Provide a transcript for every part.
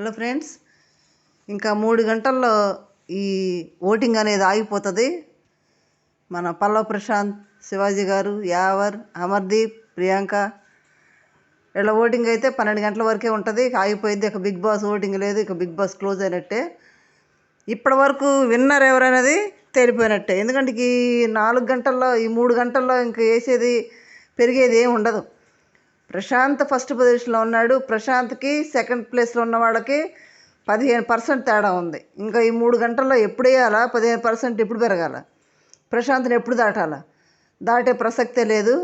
Hello friends ఇంకా మూడు గంటల్లో ఈ ఓటింగ్ అనేది ఆగిపోతుంది. మన పల్లవ్ ప్రశాంత్ శివాజీ గారు యావర్ అమర్దీప్ ప్రియాంక ఇలా ఓటింగ్ అయితే పన్నెండు గంటల వరకే ఉంటుంది. ఆగిపోయింది. ఇక బిగ్ బాస్ ఓటింగ్ లేదు. ఇక బిగ్ బాస్ క్లోజ్ అయినట్టే. ఇప్పటి వరకు విన్నర్ ఎవరనేది తేలిపోయినట్టే. ఎందుకంటే ఈ నాలుగు గంటల్లో ఈ మూడు గంటల్లో ఇంకా వేసేది పెరిగేది ఏమి ఉండదు. ప్రశాంత్ ఫస్ట్ పొజిషన్లో ఉన్నాడు. ప్రశాంత్కి సెకండ్ ప్లేస్లో ఉన్న వాళ్ళకి పదిహేను పర్సెంట్ తేడా ఉంది. ఇంకా ఈ మూడు గంటల్లో ఎప్పుడు వేయాలా? పదిహేను పర్సెంట్ ఎప్పుడు పెరగాల? ప్రశాంత్ని ఎప్పుడు దాటాలా? దాటే ప్రసక్తే లేదు.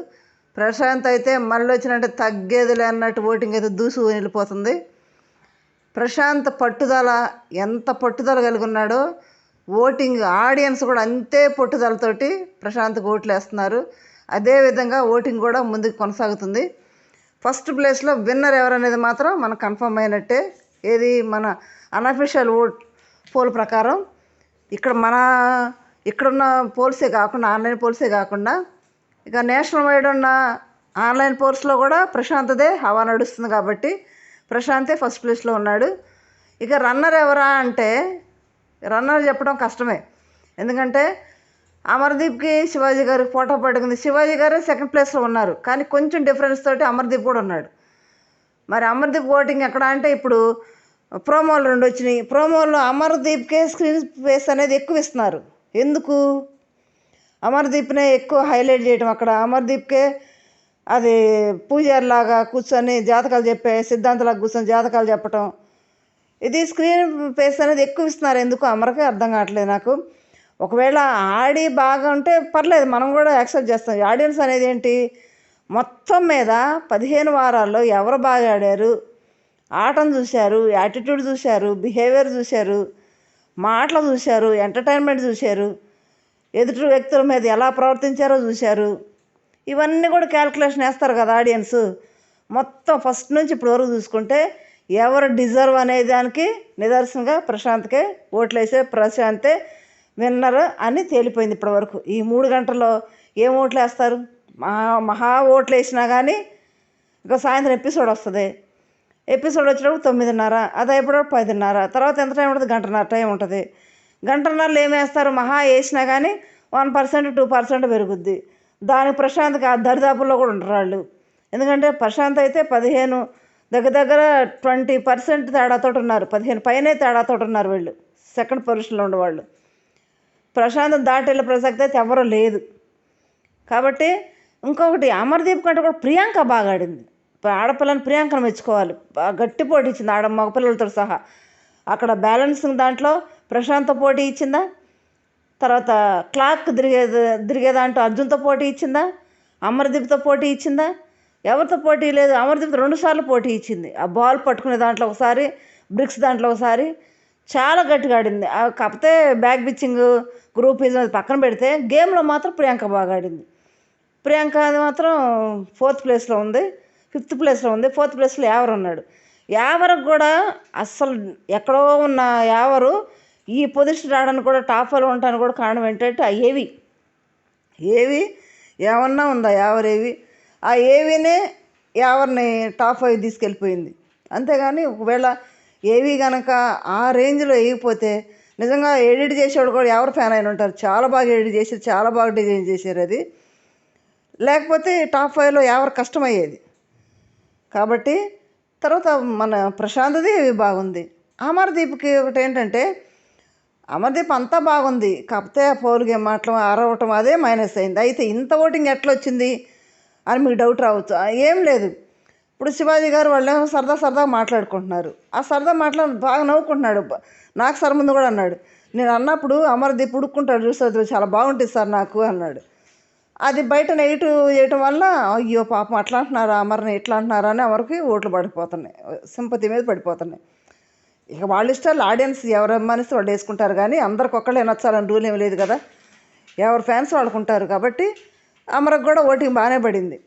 ప్రశాంత్ అయితే మళ్ళీ వచ్చినట్టు తగ్గేదిలే అన్నట్టు ఓటింగ్ అయితే దూసు వెళ్ళిపోతుంది. ప్రశాంత్ పట్టుదల ఎంత పట్టుదల కలిగి ఉన్నాడో ఓటింగ్ ఆడియన్స్ కూడా అంతే పట్టుదలతోటి ప్రశాంత్కి ఓట్లు వేస్తున్నారు. అదేవిధంగా ఓటింగ్ కూడా ముందుకు కొనసాగుతుంది. ఫస్ట్ ప్లేస్లో విన్నర్ ఎవరనేది మాత్రం మనకు కన్ఫర్మ్ అయినట్టే. ఏది మన అనఫిషియల్ ఓట్ పోల్ ప్రకారం ఇక్కడ మన ఇక్కడున్న పోల్సే కాకుండా ఆన్లైన్ పోల్సే కాకుండా ఇక నేషనల్ వైడ్ ఉన్న ఆన్లైన్ పోల్స్లో కూడా ప్రశాంత్దే హవా నడుస్తుంది కాబట్టి ప్రశాంతే ఫస్ట్ ప్లేస్లో ఉన్నాడు. ఇక రన్నర్ ఎవరా అంటే రన్నర్ చెప్పడం కష్టమే. ఎందుకంటే అమర్దీప్కి శివాజీ గారికి ఫోటో పట్టుకుంది. శివాజీ గారే సెకండ్ ప్లేస్లో ఉన్నారు. కానీ కొంచెం డిఫరెన్స్ తోటి అమర్దీప్ కూడా ఉన్నాడు. మరి అమర్దీప్ ఓటింగ్ ఎక్కడ అంటే ఇప్పుడు ప్రోమోలు రెండు వచ్చినాయి. ప్రోమోలో అమర్దీప్కే స్క్రీన్ స్పేస్ అనేది ఎక్కువ ఇస్తున్నారు. ఎందుకు? అమర్దీప్నే ఎక్కువ హైలైట్ చేయటం అక్కడ. అమర్దీప్కే అది పూజారిలాగా కూర్చొని జాతకాలు చెప్పే సిద్ధాంతలాగా కూర్చొని జాతకాలు చెప్పటం. ఇది స్క్రీన్ ఫేస్ అనేది ఎక్కువ ఇస్తున్నారు. ఎందుకు? అమరకే అర్థం కావట్లేదు నాకు. ఒకవేళ ఆడి బాగా ఉంటే పర్లేదు మనం కూడా యాక్సెప్ట్ చేస్తాం. ఆడియన్స్ అనేది ఏంటి? మొత్తం మీద పదిహేను వారాల్లో ఎవరు బాగా ఆడారు? ఆటను చూశారు యాటిట్యూడ్ చూశారు బిహేవియర్ చూశారు మాటలు చూశారు ఎంటర్టైన్మెంట్ చూశారు ఎదుటి వ్యక్తుల మీద ఎలా ప్రవర్తించారో చూశారు. ఇవన్నీ కూడా క్యాల్కులేషన్ వేస్తారు కదా ఆడియన్స్. మొత్తం ఫస్ట్ నుంచి ఇప్పుడు వరకు చూసుకుంటే ఎవరు డిజర్వ్ అనే దానికి నిదర్శనంగా ప్రశాంత్కే ఓట్లు వేసే ప్రశాంతే విన్నర్ అని తేలిపోయింది ఇప్పటి వరకు ఈ మూడు గంటల్లో ఏం ఓట్లు వేస్తారు? మహా మహా ఓట్లు వేసినా కానీ ఇంకా సాయంత్రం ఎపిసోడ్ వస్తుంది. ఎపిసోడ్ వచ్చినప్పుడు తొమ్మిదిన్నర అది అయిపోయినప్పుడు పదిన్నర తర్వాత ఎంత టైం ఉంటుంది? గంటన్నర టైం ఉంటుంది. గంటన్నరలో ఏం వేస్తారు? మహా వేసినా కానీ వన్ పర్సెంట్ టూ పర్సెంట్ పెరుగుద్ది. దానికి ప్రశాంత్ దరిదాపుల్లో కూడా ఉంటారు వాళ్ళు. ఎందుకంటే ప్రశాంత్ అయితే పదిహేను దగ్గర దగ్గర ట్వంటీ పర్సెంట్ తేడాతో ఉన్నారు. పదిహేను పైనే తేడాతో ఉన్నారు వీళ్ళు. సెకండ్ పొజిషన్లో ఉండేవాళ్ళు. ప్రశాంతం దాటెళ్ళే ప్రసక్తి అయితే ఎవరూ లేదు. కాబట్టి ఇంకొకటి అమర్దీప్ కంటే కూడా ప్రియాంక బాగా ఆడింది. ఆడపిల్లని ప్రియాంకను మెచ్చుకోవాలి. గట్టి పోటీ ఇచ్చింది. ఆడ మగపిల్లలతో సహా. అక్కడ బ్యాలెన్సింగ్ దాంట్లో ప్రశాంత్ పోటీ ఇచ్చిందా? తర్వాత క్లాక్ తిరిగే తిరిగే దాంట్లో అర్జున్తో పోటీ ఇచ్చిందా? అమర్దీప్తో పోటీ ఇచ్చిందా? ఎవరితో పోటీ లేదు. అమర్దీప్ రెండు సార్లు పోటీ ఇచ్చింది. ఆ బాల్ పట్టుకునే దాంట్లో ఒకసారి బ్రిక్స్ దాంట్లో ఒకసారి చాలా గట్టిగా ఆడింది. ఆ కాకపోతే బ్యాక్ పిచ్చింగ్ గ్రూప్ ఇది పక్కన పెడితే గేమ్లో మాత్రం ప్రియాంక బాగా ఆడింది. ప్రియాంక అది మాత్రం ఫోర్త్ ప్లేస్లో ఉంది ఫిఫ్త్ ప్లేస్లో ఉంది ఫోర్త్ ప్లేస్లో యావర్ ఉన్నాడు. యావరకు కూడా అస్సలు ఎక్కడో ఉన్న యావరు ఈ పొజిషన్ రావడానికి కూడా టాప్ ఫైవ్లో ఉండడానికి కూడా కారణం ఏంటంటే ఆ ఏవి. ఏవి ఏమన్నా ఉందా యావరేవి ఆ ఏవినే యావర్ని టాప్ ఫైవ్ తీసుకెళ్ళిపోయింది. అంతేగాని ఒకవేళ ఏవి కనుక ఆ రేంజ్లో వేయకపోతే నిజంగా ఎడిట్ చేసేవాడు కూడా ఎవరు ఫ్యాన్ అయిన ఉంటారు. చాలా బాగా ఎడిట్ చేశారు చాలా బాగా డిజైన్ చేశారు అది. లేకపోతే టాప్ ఫైవ్లో ఎవరు కష్టమయ్యేది. కాబట్టి తర్వాత మన ప్రశాంత్ది బాగుంది. అమర్దీప్కి ఒకటి ఏంటంటే అమర్దీప్ అంతా బాగుంది. కాకపోతే పౌరు గేమ్ మాటలు అరవటం అదే మైనస్ అయింది. అయితే ఇంత ఓటింగ్ ఎట్లా వచ్చింది అని మీకు డౌట్ రావచ్చు. ఏం లేదు. ఇప్పుడు శివాజీ గారు వాళ్ళేమో సరదా సరదాగా మాట్లాడుకుంటున్నారు. ఆ సరదా మాట్లాడి బాగా నవ్వుకుంటున్నాడు. నాకు సార్ ముందు కూడా అన్నాడు. నేను అన్నప్పుడు అమరదీప్ ఉడుక్కుంటాడు చూసారు చాలా బాగుంటుంది సార్ నాకు అన్నాడు. అది బయట నెగిటివ్ చేయటం వల్ల అయ్యో పాపం అట్లా అంటున్నారా అమర్ని ఇట్లా అంటున్నారా అని అమరికి ఓట్లు పడిపోతున్నాయి. సింపతి మీద పడిపోతున్నాయి. ఇక వాళ్ళ ఇష్టాలు ఆడియన్స్ ఎవరు వాళ్ళు వేసుకుంటారు కానీ అందరికి ఒక్కళ్ళే నచ్చాలని రూల్ ఏమి లేదు కదా. ఎవరు ఫ్యాన్స్ వాళ్ళకుంటారు కాబట్టి అమరకు కూడా ఓటింగ్ బాగానే పడింది.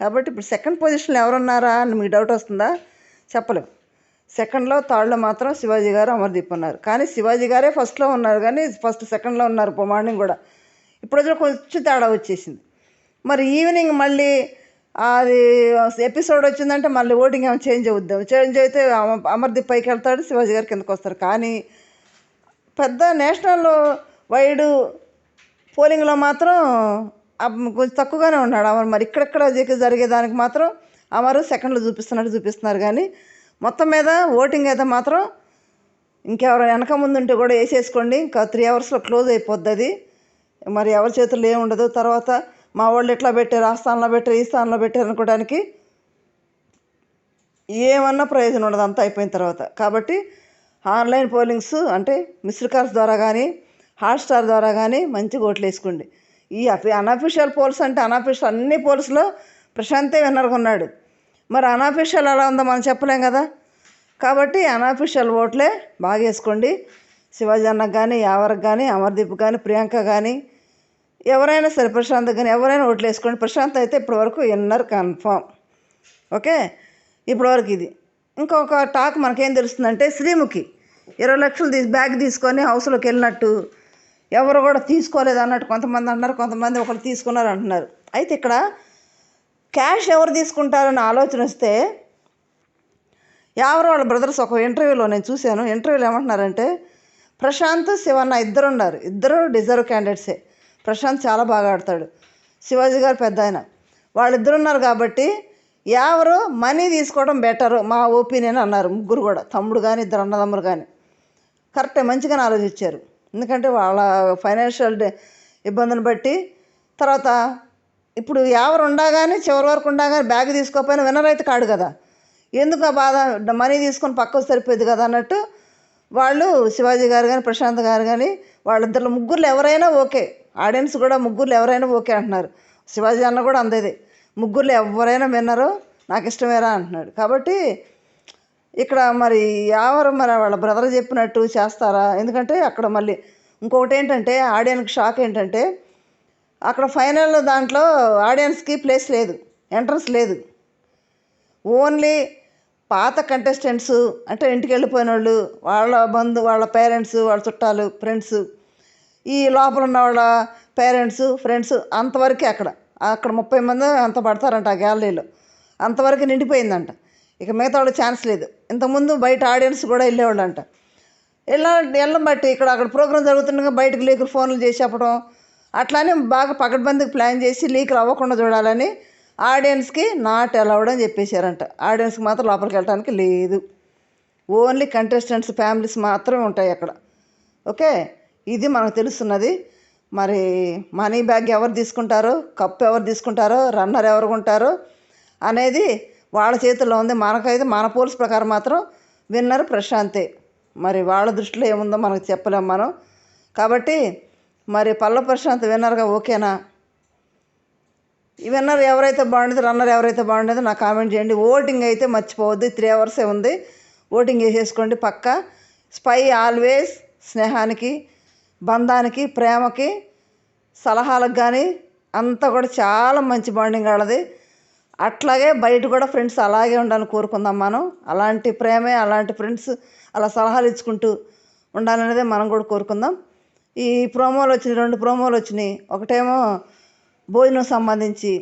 కాబట్టి ఇప్పుడు సెకండ్ పొజిషన్లో ఎవరున్నారా అని మీకు డౌట్ వస్తుందా? చెప్పలేం. సెకండ్లో థర్డ్లో మాత్రం శివాజీ గారు అమర్దీప్ ఉన్నారు. కానీ శివాజీ గారే ఫస్ట్లో ఉన్నారు కానీ ఫస్ట్ సెకండ్లో ఉన్నారు మార్నింగ్ కూడా. ఇప్పుడు వచ్చిన కొంచెం తేడా వచ్చేసింది. మరి ఈవినింగ్ మళ్ళీ అది ఎపిసోడ్ వచ్చిందంటే మళ్ళీ ఓటింగ్ ఏమైనా చేంజ్ అవుద్దాం. చేంజ్ అయితే అమర్దీప్ పైకి వెళ్తాడు శివాజీ గారు కిందకు వస్తారు. కానీ పెద్ద నేషనల్ వైడ్ పోలింగ్లో మాత్రం కొంచెం తక్కువగానే ఉన్నాడు. అమర్ మరి ఇక్కడెక్కడ జరిగేదానికి మాత్రం అమరు సెకండ్లు చూపిస్తున్నట్టు చూపిస్తున్నారు. కానీ మొత్తం మీద ఓటింగ్ అయితే మాత్రం ఇంకెవరు వెనక ముందు ఉంటే కూడా వేసేసుకోండి. ఇంకా త్రీ అవర్స్లో క్లోజ్ అయిపోద్ది అది. మరి ఎవరి చేతుల్లో ఏముండదు ఉండదు. తర్వాత మా వాళ్ళు ఎట్లా పెట్టారు? ఆ స్థానంలో పెట్టారు? ఈ స్థానంలో పెట్టారు అనుకోవడానికి ఏమన్నా ప్రయోజనం ఉండదు. అంతా అయిపోయిన తర్వాత. కాబట్టి ఆన్లైన్ పోలింగ్స్ అంటే మిస్డ్ కాల్స్ ద్వారా కానీ హాట్స్టార్ ద్వారా కానీ మంచి ఓట్లు వేసుకోండి. ఈ అనఫీషియల్ పోల్స్ అంటే అనఫీషియల్ అన్ని పోల్స్లో ప్రశాంతే విన్నర్గా ఉన్నాడు మరి అనఫీషియల్ ఎలా ఉందో మనం చెప్పలేం కదా? కాబట్టి అనఫీషియల్ ఓట్లే బాగా వేసుకోండి. శివాజీ అన్నకు కానీ యావరికి కానీ అమర్దీప్ కానీ ప్రియాంక కానీ ఎవరైనా సరే ప్రశాంత్ కానీ ఎవరైనా ఓట్లు వేసుకోండి. ప్రశాంత్ అయితే ఇప్పటివరకు విన్నర్ కన్ఫామ్ ఓకే? ఇప్పటివరకు ఇది. ఇంకొక టాక్ మనకేం తెలుస్తుందంటే శ్రీముఖి. ఇరవై లక్షలు తీసి బ్యాగ్ తీసుకొని హౌస్లోకి వెళ్ళినట్టు ఎవరు కూడా తీసుకోలేదు అన్నట్టు కొంతమంది అంటున్నారు కొంతమంది ఒకరు తీసుకున్నారు అంటున్నారు. అయితే ఇక్కడ క్యాష్ ఎవరు తీసుకుంటారని ఆలోచన వస్తే ఎవరు వాళ్ళ బ్రదర్స్ ఒక ఇంటర్వ్యూలో నేను చూశాను. ఇంటర్వ్యూలో ఏమంటున్నారంటే ప్రశాంత్ శివన్న ఇద్దరు ఉన్నారు. ఇద్దరు డిజర్వ్ క్యాండిడేట్సే. ప్రశాంత్ చాలా బాగా ఆడతాడు. శివాజీ గారు పెద్ద ఆయన. వాళ్ళిద్దరు ఉన్నారు కాబట్టి ఎవరు మనీ తీసుకోవడం బెటర్ మా ఒపీనియన్ అన్నారు ముగ్గురు కూడా. తమ్ముడు కానీ ఇద్దరు అన్నదమ్ములు కానీ కరెక్టే మంచిగానే ఆలోచించారు. ఎందుకంటే వాళ్ళ ఫైనాన్షియల్ ఇబ్బందిని బట్టి తర్వాత ఇప్పుడు ఎవరు ఉండగానే చివరి వరకు ఉండగానే బ్యాగ్ తీసుకోకపోయినా విన్నర్ అయితే కాడు కదా. ఎందుకు ఆ బాధ? మనీ తీసుకొని పక్కకు సరిపోయింది కదా అన్నట్టు వాళ్ళు శివాజీ గారు కానీ ప్రశాంత్ గారు కానీ వాళ్ళిద్దరు ముగ్గురు ఎవరైనా ఓకే. ఆడియన్స్ కూడా ముగ్గురు ఎవరైనా ఓకే అంటున్నారు. శివాజీ అన్న కూడా అందేది. ముగ్గురు ఎవరైనా విన్నరు నాకు ఇష్టమేరా అంటున్నాడు. కాబట్టి ఇక్కడ మరి ఎవరు మరి వాళ్ళ బ్రదర్ చెప్పినట్టు చేస్తారా? ఎందుకంటే అక్కడ మళ్ళీ ఇంకొకటి ఏంటంటే ఆడియన్స్ షాక్ ఏంటంటే అక్కడ ఫైనల్ దాంట్లో ఆడియన్స్కి ప్లేస్ లేదు ఎంట్రన్స్ లేదు. ఓన్లీ పాత కంటెస్టెంట్స్ అంటే ఇంటికి వెళ్ళిపోయిన వాళ్ళు వాళ్ళ బంధు వాళ్ళ పేరెంట్స్ వాళ్ళ చుట్టాలు ఫ్రెండ్స్ ఈ లోపల ఉన్న వాళ్ళ పేరెంట్స్ ఫ్రెండ్స్ అంతవరకే అక్కడ. అక్కడ ముప్పై మంది అంత పడతారంట ఆ గ్యాలరీలో అంతవరకు నిండిపోయిందంట. ఇక మిగతా వాళ్ళకి ఛాన్స్ లేదు. ఇంతకుముందు బయట ఆడియన్స్ కూడా వెళ్ళేవాళ్ళంట. వెళ్ళ వెళ్ళం బట్టి ఇక్కడ అక్కడ ప్రోగ్రామ్ జరుగుతుండగా బయటకు లీకులు ఫోన్లు చేసి చెప్పడం అట్లానే బాగా పకడ్బందీకి ప్లాన్ చేసి లీకులు అవ్వకుండా చూడాలని ఆడియన్స్కి నాట్ అలౌడ్ అని చెప్పేశారంట. ఆడియన్స్కి మాత్రం లోపలికి వెళ్ళడానికి లేదు. ఓన్లీ కంటెస్టెంట్స్ ఫ్యామిలీస్ మాత్రమే ఉంటాయి అక్కడ. ఓకే? ఇది మనకు తెలుస్తున్నది. మరి మనీ బ్యాగ్ ఎవరు తీసుకుంటారో? కప్ ఎవరు తీసుకుంటారో? రన్నర్ ఎవరు ఉంటారో? అనేది వాళ్ళ చేతుల్లో ఉంది. మనకైతే మన పోల్స్ ప్రకారం మాత్రం విన్నర్ ప్రశాంతే. మరి వాళ్ళ దృష్టిలో ఏముందో మనకు చెప్పలేం మనం. కాబట్టి మరి పల్ల ప్రశాంత్ విన్నర్గా ఓకేనా? ఈ విన్నర్ ఎవరైతే బాగుండేది రన్నర్ ఎవరైతే బాగుండేదో నాకు కామెంట్ చేయండి. ఓటింగ్ అయితే మర్చిపోవద్దు. త్రీ అవర్సే ఉంది. ఓటింగ్ వేసేసుకోండి పక్క. స్పై ఆల్వేస్ స్నేహానికి బంధానికి ప్రేమకి సలహాలకు కానీ అంతా కూడా చాలా మంచి బాండింగ్ వాళ్ళది. అట్లాగే బయట కూడా ఫ్రెండ్స్ అలాగే ఉండాలని కోరుకుందాం మనం. అలాంటి ప్రేమే అలాంటి ఫ్రెండ్స్ అలా సలహాలు ఇచ్చుకుంటూ ఉండాలనేదే మనం కూడా కోరుకుందాం. ఈ ప్రోమోలు వచ్చినాయి రెండు ప్రోమోలు వచ్చినాయి. ఒకటేమో భోజనం సంబంధించి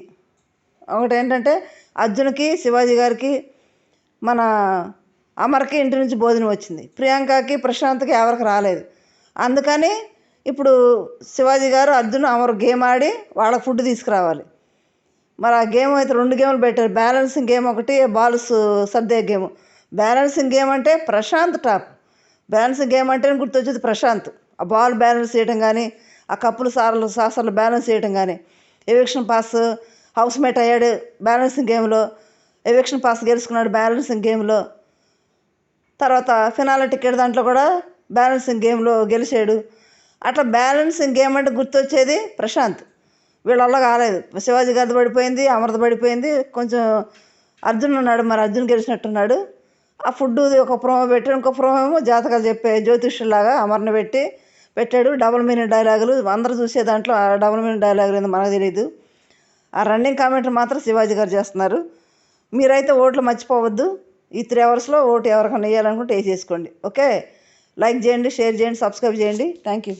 ఒకటి ఏంటంటే అర్జున్కి శివాజీ గారికి మన అమర్కి ఇంటి నుంచి భోజనం వచ్చింది. ప్రియాంకకి ప్రశాంత్కి ఎవరికి రాలేదు. అందుకని ఇప్పుడు శివాజీ గారు అర్జున్ అమర్ గేమ్ ఆడి వాళ్ళకి ఫుడ్ తీసుకురావాలి. మరి ఆ గేమ్ అయితే రెండు గేమ్లు పెట్టారు. బ్యాలెన్సింగ్ గేమ్ ఒకటి బాల్స్ సర్దే గేమ్. బ్యాలెన్సింగ్ గేమ్ అంటే ప్రశాంత్ టాప్. బ్యాలెన్సింగ్ గేమ్ అంటే గుర్తొచ్చేది ప్రశాంత్. ఆ బాల్ బ్యాలెన్స్ చేయడం కానీ ఆ కప్పులు సార్లు సాసర్లు బ్యాలెన్స్ చేయడం కానీ ఎవిక్షన్ పాస్ హౌస్ మేట్ అయ్యాడు బ్యాలెన్సింగ్ గేమ్లో. ఎవిక్షన్ పాస్ గెలుచుకున్నాడు బ్యాలెన్సింగ్ గేమ్లో. తర్వాత ఫినాల టికెట్ దాంట్లో కూడా బ్యాలెన్సింగ్ గేమ్లో గెలిచాడు. అట్లా బ్యాలెన్సింగ్ గేమ్ అంటే గుర్తొచ్చేది ప్రశాంత్. వీళ్ళల్లో కాలేదు. శివాజీ గద్ద పడిపోయింది అమృత పడిపోయింది. కొంచెం అర్జున్ ఉన్నాడు మరి అర్జున్ గెలిచినట్టున్నాడు. ఆ ఫుడ్ ఒక ప్రోమో పెట్టి ఇంకో ప్రోమో ఏమో జాతకాలు చెప్పే జ్యోతిష్యులాగా అమర్ని పెట్టి పెట్టాడు. డబుల్ మీనింగ్ డైలాగులు అందరూ చూసే దాంట్లో ఆ డబుల్ మీనింగ్ డైలాగులు ఏందో మనకు తెలియదు ఆ రన్నింగ్ కామెంట్ మాత్రం శివాజీ గారు చేస్తున్నారు. మీరైతే ఓట్లు మర్చిపోవద్దు. ఈ త్రీ అవర్స్లో ఓటు ఎవరికైనా వేయాలనుకుంటే వేసేసుకోండి. ఓకే? లైక్ చేయండి షేర్ చేయండి సబ్స్క్రైబ్ చేయండి. Thank you.